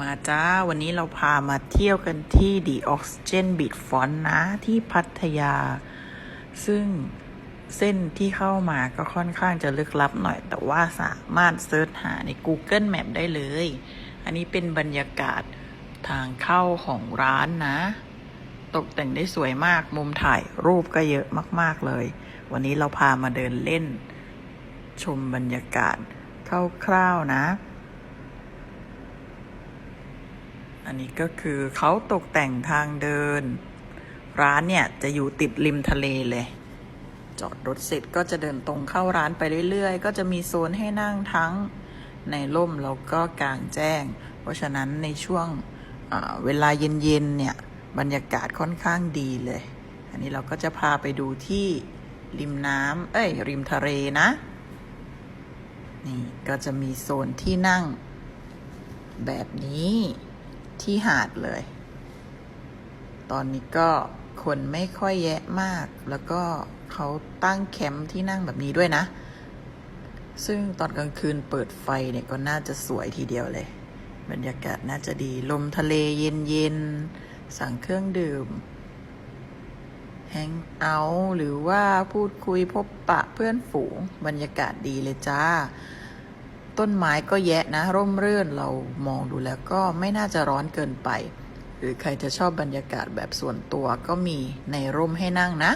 มาจ้า วันนี้เราพามาเที่ยวกันที่ The Oxygen Beach Front นะ ที่พัทยา ซึ่งเส้นที่เข้ามาก็ค่อนข้างจะลึกลับหน่อย แต่ว่าสามารถเซิร์ชหาใน Google Map ได้เลย อันนี้เป็นบรรยากาศทางเข้าของร้านนะ ตกแต่งได้สวยมาก มุมถ่ายรูปก็เยอะมากๆเลย วันนี้เราพามาเดินเล่น ชมบรรยากาศคร่าวๆนะ อันนี้ก็คือเขาตกแต่งทางเดิน ร้านเนี่ยจะอยู่ติดริมทะเลเลย จอดรถเสร็จก็จะเดินตรงเข้าร้านไปเรื่อยๆ ก็จะมีโซนให้นั่งทั้งในร่มแล้วก็กลางแจ้ง เพราะฉะนั้นในช่วงเวลาเย็นๆเนี่ยบรรยากาศค่อนข้างดีเลย อันนี้เราก็จะพาไปดูที่ริมน้ำเอ้ยริมทะเลนะ นี่ก็จะมีโซนที่นั่งแบบนี้ ที่หาดเลย ตอนนี้ก็คนไม่ค่อยแยะมาก แล้วก็เขาตั้งแคมป์ที่นั่งแบบนี้ด้วยนะ ซึ่งตอนกลางคืนเปิดไฟเนี่ยก็น่าจะสวยทีเดียวเลย บรรยากาศน่าจะดี ลมทะเลเย็นๆ สั่งเครื่องดื่มแฮงเอาท์หรือว่าพูดคุยพบปะเพื่อนฝูง บรรยากาศดีเลยจ้า ต้นไม้ก็แยะนะ ร่มรื่นเรามองดูแล้วก็ไม่น่าจะร้อนเกินไป หรือใครจะชอบบรรยากาศแบบส่วนตัวก็มีในร่มให้นั่งนะ